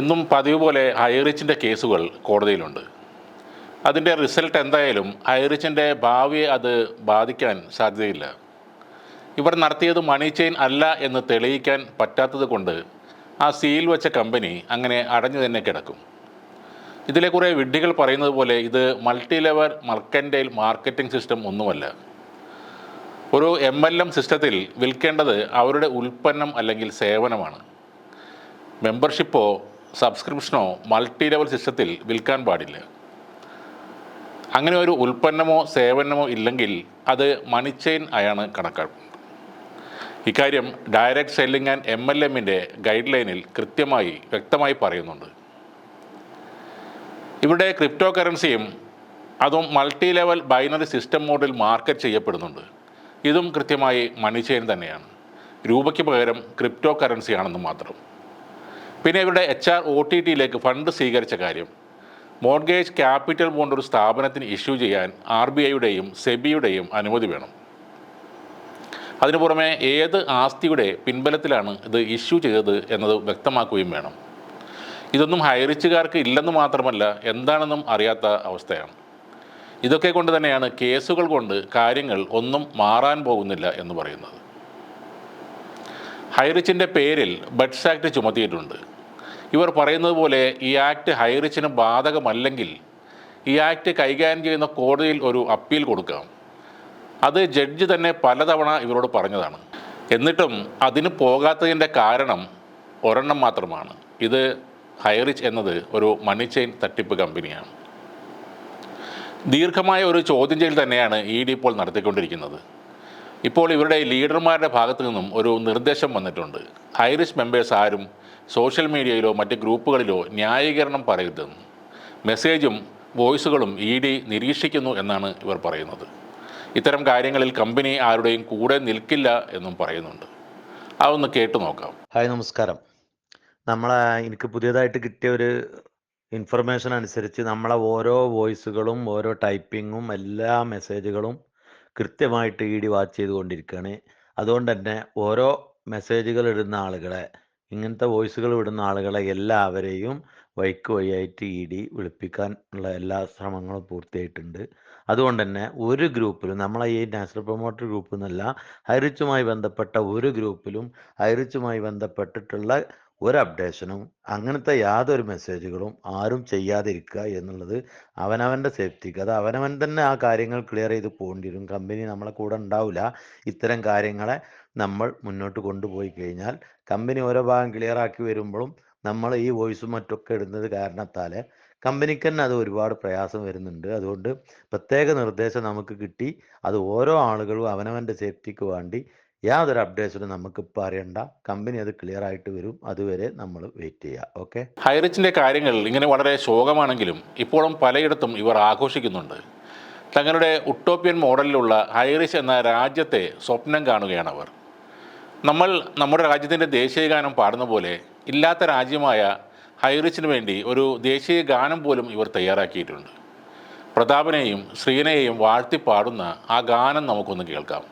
ഇന്നും പതിവ് പോലെ ഹൈറിച്ചിന്റെ കേസുകൾ കോടതിയിലുണ്ട്. അതിന്റെ റിസൾട്ട് എന്തായാലും ഹൈറിച്ചിന്റെ ഭാവിയെ അത് ബാധിക്കാൻ സാധ്യതയില്ല. ഇവർ നടത്തിയത് മണി ചെയിൻ അല്ല എന്ന് തെളിയിക്കാൻ പറ്റാത്തത് കൊണ്ട് ആ സീൽ വെച്ച കമ്പനി അങ്ങനെ അടഞ്ഞു തന്നെ കിടക്കും. ഇതിലെ കുറേ വിഡ്ഢികൾ പറയുന്നത് പോലെ ഇത് multi level mercantile marketing system ഒന്നുമല്ല. ഒരു എം എൽ എം സിസ്റ്റത്തിൽ വിൽക്കേണ്ടത് അവരുടെ ഉൽപ്പന്നം അല്ലെങ്കിൽ സേവനമാണ്. മെമ്പർഷിപ്പോ സബ്സ്ക്രിപ്ഷനോ മൾട്ടി ലെവൽ സിസ്റ്റത്തിൽ വിൽക്കാൻ പാടില്ല. അങ്ങനെ ഒരു ഉൽപ്പന്നമോ സേവനമോ ഇല്ലെങ്കിൽ അത് മണി ചെയിൻ ആയാണ് കണക്കാക്കുന്നത്. ഇക്കാര്യം direct selling and M L എമ്മിന്റെ ഗൈഡ് ലൈനിൽ കൃത്യമായി വ്യക്തമായി പറയുന്നുണ്ട്. ഇവിടെ ക്രിപ്റ്റോ കറൻസിയും അതും മൾട്ടി ലെവൽ ബൈനറി സിസ്റ്റം മോഡിൽ മാർക്കറ്റ് ചെയ്യപ്പെടുന്നുണ്ട്. ഇതും കൃത്യമായി മണി ചെയിൻ തന്നെയാണ്. രൂപയ്ക്ക് പകരം ക്രിപ്റ്റോ കറൻസിയാണെന്ന് മാത്രം. പിന്നെ ഇവരുടെ എച്ച് ആർ ഒ ടി ടിയിലേക്ക് ഫണ്ട് സ്വീകരിച്ച കാര്യം. മോർഗേജ് ക്യാപിറ്റൽ ബോണ്ട് ഒരു സ്ഥാപനത്തിന് ഇഷ്യൂ ചെയ്യാൻ ആർ ബി ഐയുടെയും സെബിയുടെയും അനുമതി വേണം. അതിനു പുറമെ ഏത് ആസ്തിയുടെ പിൻബലത്തിലാണ് ഇത് ഇഷ്യൂ ചെയ്തത് എന്നത് വ്യക്തമാക്കുകയും വേണം. ഇതൊന്നും ഹൈറിച്ചുകാർക്ക് ഇല്ലെന്ന് മാത്രമല്ല എന്താണെന്നും അറിയാത്ത അവസ്ഥയാണ്. ഇതൊക്കെ കൊണ്ട് തന്നെയാണ് കേസുകൾ കൊണ്ട് കാര്യങ്ങൾ ഒന്നും മാറാൻ പോകുന്നില്ല എന്ന് പറയുന്നത്. ഹൈറിച്ചിന്റെ പേരിൽ ബഡ്സ് ആക്ട് ചുമത്തിയിട്ടുണ്ട്. ഇവർ പറയുന്നത് പോലെ ഈ ആക്ട് ഹൈറിച്ചിന് ബാധകമല്ലെങ്കിൽ ഈ ആക്ട് കൈകാര്യം ചെയ്യുന്ന കോടതിയിൽ ഒരു അപ്പീൽ കൊടുക്കാം. അത് ജഡ്ജ് തന്നെ പലതവണ ഇവരോട് പറഞ്ഞതാണ്. എന്നിട്ടും അതിന് പോകാത്തതിന്റെ കാരണം ഒരെണ്ണം മാത്രമാണ്. ഇത് ഹൈറിച്ച് എന്നത് ഒരു മണി ചെയിൻ തട്ടിപ്പ് കമ്പനിയാണ്. ദീർഘമായ ഒരു ചോദ്യം ചെയ്യൽ തന്നെയാണ് ഇ ഡി ഇപ്പോൾ നടത്തിക്കൊണ്ടിരിക്കുന്നത്. ഇപ്പോൾ ഇവരുടെ ലീഡർമാരുടെ ഭാഗത്തു നിന്നും ഒരു നിർദ്ദേശം വന്നിട്ടുണ്ട്. ഹൈറിച്ച് മെമ്പേഴ്സ് ആരും സോഷ്യൽ മീഡിയയിലോ മറ്റ് ഗ്രൂപ്പുകളിലോ ന്യായീകരണം പറയരുതെന്ന് മെസ്സേജും വോയിസുകളും ഇ ഡി നിരീക്ഷിക്കുന്നു എന്നാണ് ഇവർ പറയുന്നത്. ഇത്തരം കാര്യങ്ങളിൽ കമ്പനി ആരുടെയും കൂടെ നിൽക്കില്ല എന്നും പറയുന്നുണ്ട്. അതൊന്ന് കേട്ടു നോക്കാം. ഹായ് നമസ്കാരം. നമ്മളെ എനിക്ക് പുതിയതായിട്ട് കിട്ടിയ ഒരു ഇൻഫർമേഷൻ അനുസരിച്ച് നമ്മളെ ഓരോ വോയിസുകളും ഓരോ ടൈപ്പിങ്ങും എല്ലാ മെസ്സേജുകളും കൃത്യമായിട്ട് ഇ ഡി വാച്ച് ചെയ്തുകൊണ്ടിരിക്കുകയാണ്. അതുകൊണ്ട് തന്നെ ഓരോ മെസ്സേജുകൾ ഇടുന്ന ആളുകളെ ഇങ്ങനത്തെ വോയിസുകൾ വിടുന്ന ആളുകളെ എല്ലാവരെയും വൈക്ക് വഴിയായിട്ട് ഇ ഡി വിളിപ്പിക്കാൻ ഉള്ള എല്ലാ ശ്രമങ്ങളും പൂർത്തിയായിട്ടുണ്ട്. അതുകൊണ്ട് തന്നെ ഒരു ഗ്രൂപ്പിലും നമ്മളെ ഈ നാഷണൽ പ്രൊമോട്ടർ ഗ്രൂപ്പ് എന്നല്ല ഹൈറിച്ചുമായി ബന്ധപ്പെട്ട ഒരു ഗ്രൂപ്പിലും ഹൈറിച്ചുമായി ബന്ധപ്പെട്ടിട്ടുള്ള ഒരു അപ്ഡേഷനും അങ്ങനത്തെ യാതൊരു മെസ്സേജുകളും ആരും ചെയ്യാതിരിക്കുക എന്നുള്ളത് അവനവന്റെ സേഫ്റ്റിക്ക്. അത് അവനവൻ തന്നെ ആ കാര്യങ്ങൾ ക്ലിയർ ചെയ്ത് പോകേണ്ടി വരും കമ്പനി നമ്മളെ കൂടെ ഉണ്ടാവില്ല. ഇത്തരം കാര്യങ്ങളെ നമ്മൾ മുന്നോട്ട് കൊണ്ടുപോയി കഴിഞ്ഞാൽ കമ്പനി ഓരോ ഭാഗം ക്ലിയർ ആക്കി വരുമ്പോഴും നമ്മൾ ഈ വോയിസും മറ്റൊക്കെ ഇടുന്നത് കാരണത്താൽ കമ്പനിക്ക് തന്നെ അത് ഒരുപാട് പ്രയാസം വരുന്നുണ്ട്. അതുകൊണ്ട് പ്രത്യേക നിർദ്ദേശം നമുക്ക് കിട്ടി. അത് ഓരോ ആളുകളും അവനവന്റെ സേഫ്റ്റിക്ക് വേണ്ടി യാതൊരു അപ്ഡേഷനും നമുക്കിപ്പോൾ അറിയണ്ട. കമ്പനി അത് ക്ലിയർ ആയിട്ട് വരും. അതുവരെ നമ്മൾ വെയിറ്റ് ചെയ്യുക. ഓക്കെ ഹൈറിച്ചിന്റെ കാര്യങ്ങൾ ഇങ്ങനെ വളരെ ശോകമാണെങ്കിലും ഇപ്പോഴും പലയിടത്തും ഇവർ ആഘോഷിക്കുന്നുണ്ട്. തങ്ങളുടെ ഉട്ടോപ്യൻ മോഡലിലുള്ള ഹൈറിച്ച് എന്ന രാജ്യത്തെ സ്വപ്നം കാണുകയാണ് അവർ. നമ്മൾ നമ്മുടെ രാജ്യത്തിന്റെ ദേശീയ ഗാനം പാടുന്ന പോലെ ഇല്ലാത്ത രാജ്യമായ ഹൈറിച്ചിന് വേണ്ടി ഒരു ദേശീയ ഗാനം പോലും ഇവർ തയ്യാറാക്കിയിട്ടുണ്ട്. പ്രതാപനെയും ശ്രീനയെയും വാഴ്ത്തി പാടുന്ന ആ ഗാനം നമുക്കൊന്ന് കേൾക്കാം.